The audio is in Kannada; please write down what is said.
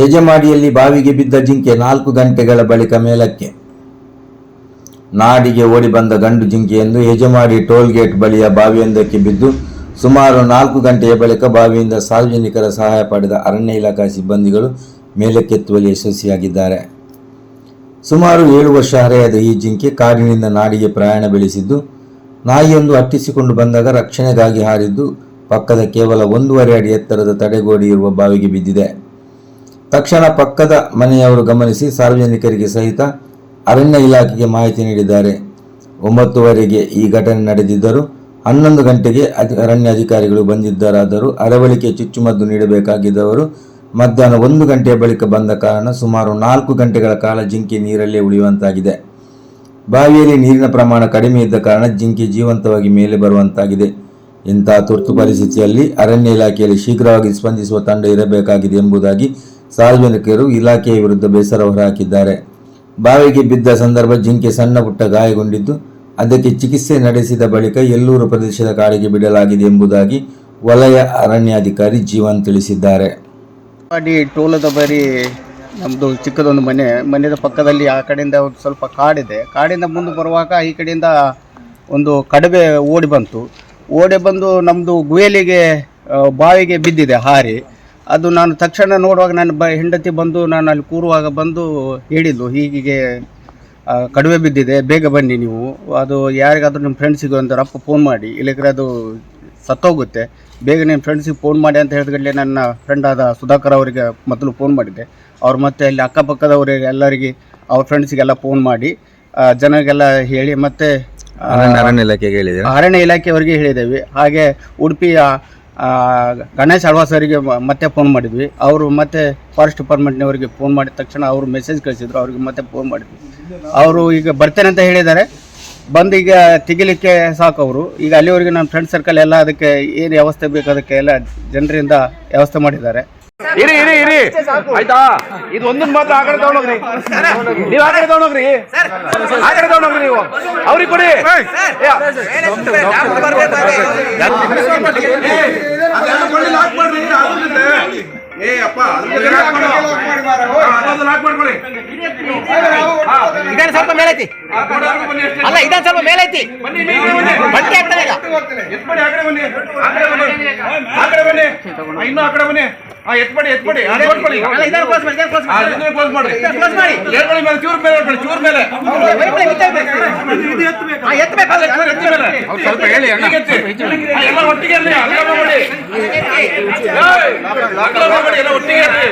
ಹೆಜಮಾಡಿಯಲ್ಲಿ ಬಾವಿಗೆ ಬಿದ್ದ ಜಿಂಕೆ ನಾಲ್ಕು ಗಂಟೆಗಳ ಬಳಿಕ ಮೇಲಕ್ಕೆ. ನಾಡಿಗೆ ಓಡಿ ಬಂದ ಗಂಡು ಜಿಂಕೆಯೆಂದು ಹೆಜಮಾಡಿ ಟೋಲ್ಗೇಟ್ ಬಳಿಯ ಬಾವಿಯೊಂದಕ್ಕೆ ಬಿದ್ದು, ಸುಮಾರು ನಾಲ್ಕು ಗಂಟೆಯ ಬಳಿಕ ಬಾವಿಯಿಂದ ಸಾರ್ವಜನಿಕರ ಸಹಾಯ ಪಡೆದ ಅರಣ್ಯ ಇಲಾಖಾ ಸಿಬ್ಬಂದಿಗಳು ಮೇಲಕ್ಕೆತ್ತುವಲ್ಲಿ ಯಶಸ್ವಿಯಾಗಿದ್ದಾರೆ. ಸುಮಾರು ಏಳು ವರ್ಷ ಹರೆಯದ ಈ ಜಿಂಕೆ ಕಾಡಿನಿಂದ ನಾಡಿಗೆ ಪ್ರಯಾಣ ಬೆಳೆಸಿದ್ದು, ನಾಯಿಯೊಂದು ಅಟ್ಟಿಸಿಕೊಂಡು ಬಂದಾಗ ರಕ್ಷಣೆಗಾಗಿ ಹಾರಿದ್ದು, ಪಕ್ಕದ ಕೇವಲ ಒಂದೂವರೆ ಅಡಿ ಎತ್ತರದ ತಡೆಗೋಡಿ ಇರುವ ಬಾವಿಗೆ ಬಿದ್ದಿದೆ. ತಕ್ಷಣ ಪಕ್ಕದ ಮನೆಯವರು ಗಮನಿಸಿ ಸಾರ್ವಜನಿಕರಿಗೆ ಸಹಿತ ಅರಣ್ಯ ಇಲಾಖೆಗೆ ಮಾಹಿತಿ ನೀಡಿದ್ದಾರೆ. ಒಂಬತ್ತುವರೆಗೆ ಈ ಘಟನೆ ನಡೆದಿದ್ದರೂ ಹನ್ನೊಂದು ಗಂಟೆಗೆ ಅರಣ್ಯ ಅಧಿಕಾರಿಗಳು ಬಂದಿದ್ದರಾದರೂ ಅರವಳಿಕೆ ಚುಚ್ಚುಮದ್ದು ನೀಡಬೇಕಾಗಿದ್ದವರು ಮಧ್ಯಾಹ್ನ ಒಂದು ಗಂಟೆಯ ಬಳಿಕ ಬಂದ ಕಾರಣ ಸುಮಾರು ನಾಲ್ಕು ಗಂಟೆಗಳ ಕಾಲ ಜಿಂಕೆ ನೀರಲ್ಲೇ ಉಳಿಯುವಂತಾಗಿದೆ. ಬಾವಿಯಲ್ಲಿ ನೀರಿನ ಪ್ರಮಾಣ ಕಡಿಮೆ ಇದ್ದ ಕಾರಣ ಜಿಂಕೆ ಜೀವಂತವಾಗಿ ಮೇಲೆ ಬರುವಂತಾಗಿದೆ. ಇಂತಹ ತುರ್ತು ಪರಿಸ್ಥಿತಿಯಲ್ಲಿ ಅರಣ್ಯ ಇಲಾಖೆಯಲ್ಲಿ ಶೀಘ್ರವಾಗಿ ಸ್ಪಂದಿಸುವ ತಂಡ ಇರಬೇಕಾಗಿದೆ ಎಂಬುದಾಗಿ ಸಾರ್ವಜನಿಕರು ಇಲಾಖೆಯ ವಿರುದ್ಧ ಬೇಸರ ಹೊರಹಾಕಿದ್ದಾರೆ. ಬಾವಿಗೆ ಬಿದ್ದ ಸಂದರ್ಭ ಜಿಂಕೆ ಸಣ್ಣ ಪುಟ್ಟ ಗಾಯಗೊಂಡಿದ್ದು, ಅದಕ್ಕೆ ಚಿಕಿತ್ಸೆ ನಡೆಸಿದ ಬಳಿಕ ಎಲ್ಲೂರು ಪ್ರದೇಶದ ಕಾಡಿಗೆ ಬಿಡಲಾಗಿದೆ ಎಂಬುದಾಗಿ ವಲಯ ಅರಣ್ಯಾಧಿಕಾರಿ ಜೀವನ್ ತಿಳಿಸಿದ್ದಾರೆ. ಮಾಡಿ ಟೋಲದ ಬರಿ ನಮ್ಮದು ಚಿಕ್ಕದೊಂದು ಮನೆ ಮನೆಯ ಪಕ್ಕದಲ್ಲಿ ಆ ಕಡೆಯಿಂದ ಒಂದು ಸ್ವಲ್ಪ ಕಾಡಿದೆ. ಕಾಡಿಂದ ಮುಂದೆ ಬರುವಾಗ ಈ ಕಡೆಯಿಂದ ಒಂದು ಕಡವೆ ಓಡಿ ಬಂತು. ಓಡಿ ಬಂದು ನಮ್ಮದು ಗುಯಲಿಗೆ ಬಾವಿಗೆ ಬಿದ್ದಿದೆ ಹಾರಿ. ಅದು ನಾನು ತಕ್ಷಣ ನೋಡುವಾಗ ನನ್ನ ಬ ಹೆಂಡತಿ ಬಂದು ನಾನು ಅಲ್ಲಿ ಕೂರುವಾಗ ಬಂದು ಹೇಳಿದ್ಲು ಹೀಗೆ ಕಡುವೆ ಕಡಿಮೆ ಬಿದ್ದಿದೆ ಬೇಗ ಬನ್ನಿ ನೀವು. ಅದು ಯಾರಿಗಾದರೂ ನಿಮ್ಮ ಫ್ರೆಂಡ್ಸಿಗೆ ಒಂದು ರಪ್ಪ ಫೋನ್ ಮಾಡಿ. ಇಲ್ಲದ್ರೆ ಅದು ಸತ್ತೋಗುತ್ತೆ. ಬೇಗ ನಿಮ್ಮ ಫ್ರೆಂಡ್ಸಿಗೆ ಫೋನ್ ಮಾಡಿ ಅಂತ ಹೇಳಿದ್ರೆ ನನ್ನ ಫ್ರೆಂಡ್ ಆದ ಸುಧಾಕರ್ ಅವರಿಗೆ ಮೊದಲು ಫೋನ್ ಮಾಡಿದ್ದೆ. ಅವ್ರು ಮತ್ತೆ ಅಲ್ಲಿ ಅಕ್ಕಪಕ್ಕದವರಿಗೆ ಎಲ್ಲರಿಗೆ ಅವ್ರ ಫ್ರೆಂಡ್ಸಿಗೆಲ್ಲ ಫೋನ್ ಮಾಡಿ ಜನಗೆಲ್ಲ ಜನರಿಗೆಲ್ಲ ಹೇಳಿ ಮತ್ತೆ ಅರಣ್ಯ ಇಲಾಖೆಗೆ ಹೇಳಿದೆ ಅರಣ್ಯ ಇಲಾಖೆಯವರಿಗೆ ಹೇಳಿದ್ದೇವೆ. ಹಾಗೆ ಉಡುಪಿಯ ಗಣೇಶ್ ಅಳ್ವಾಸರಿಗೆ ಸರಿಗೆ ಮತ್ತೆ ಫೋನ್ ಮಾಡಿದ್ವಿ. ಅವರು ಮತ್ತೆ ಫಾರೆಸ್ಟ್ ಡಿಪಾರ್ಟ್ಮೆಂಟ್ನವರಿಗೆ ಫೋನ್ ಮಾಡಿದ ತಕ್ಷಣ ಅವರು ಮೆಸೇಜ್ ಕಳಿಸಿದ್ರು, ಅವ್ರಿಗೆ ಮತ್ತೆ ಫೋನ್ ಮಾಡಿದ್ವಿ. ಅವರು ಈಗ ಬರ್ತೇನೆ ಅಂತ ಹೇಳಿದ್ದಾರೆ. ಬಂದು ಈಗ ತೆಗಿಲಿಕ್ಕೆ ಸಾಕು ಅವರು. ಈಗ ಅಲ್ಲಿವರೆಗೆ ನಮ್ಮ ಫ್ರೆಂಡ್ ಸರ್ಕಲ್ ಎಲ್ಲ ಅದಕ್ಕೆ ಏನು ವ್ಯವಸ್ಥೆ ಬೇಕು ಅದಕ್ಕೆ ಎಲ್ಲ ಜನರಿಂದ ವ್ಯವಸ್ಥೆ ಮಾಡಿದ್ದಾರೆ. ಇರಿ ಇರಿ ಇರಿ ಆಯ್ತಾ ಇದು ಒಂದನ್ ಮಾತ್ರ ಆ ಕಡೆ ತಗೊಂಡೋಗ್ರಿ ನೀವು ಆ ಕಡೆ ತಗೊಂಡೋಗ್ರಿ ಆ ಕಡೆ ತಗೊಂಡೋಗ್ರಿ ನೀವು ಅವ್ರಿಗೆ ಕೊಡಿ ಏ, ಅಪ್ಪ. ಇದನ್ನ ಸ್ವಲ್ಪ ಮೇಲೈತಿ. ಅಲ್ಲ ಇದನ್ನ ಸ್ವಲ್ಪ ಮೇಲೈತಿ ಬನ್ನಿ ಬನ್ನಿ. ಆ ಕಡೆ ಬನ್ನಿ ಆ ಕಡೆ ಬನ್ನಿ ಆ ಕಡೆ ಬನ್ನಿ ಆ, ಇನ್ನೂ ಆ ಕಡೆ ಬನ್ನಿ ಆ ಎತ್ಬೇಡಿ ಎತ್ಬೇಡಿ ಅದು ನೋಡ್ಕೊಳ್ಳಿ ಇದನ್ನ ಕ್ಲೋಸ್ ಮಾಡಿ ಕ್ಲೋಸ್ ಆ, ಮಾಡಿ ಹೇಳ್ಕೊಳ್ಳಿ ಮೇಲೆ ಚೂರ್ ಮೇಲೆ ಹೇಳ್ಕೊಳ್ಳಿ ಚೂರ್ ಮೇಲೆ ಸ್ವಲ್ಪ ಹೇಳಿ ಎಲ್ಲ ಒಟ್ಟಿಗೆ ಇರ್ಲಿ ಅಲ್ಲ ಮಾಡಿ ಅಲ್ಲ ಮಾಡಿ ಎಲ್ಲ ಒಟ್ಟಿಗೆ ಇರ್ಲಿ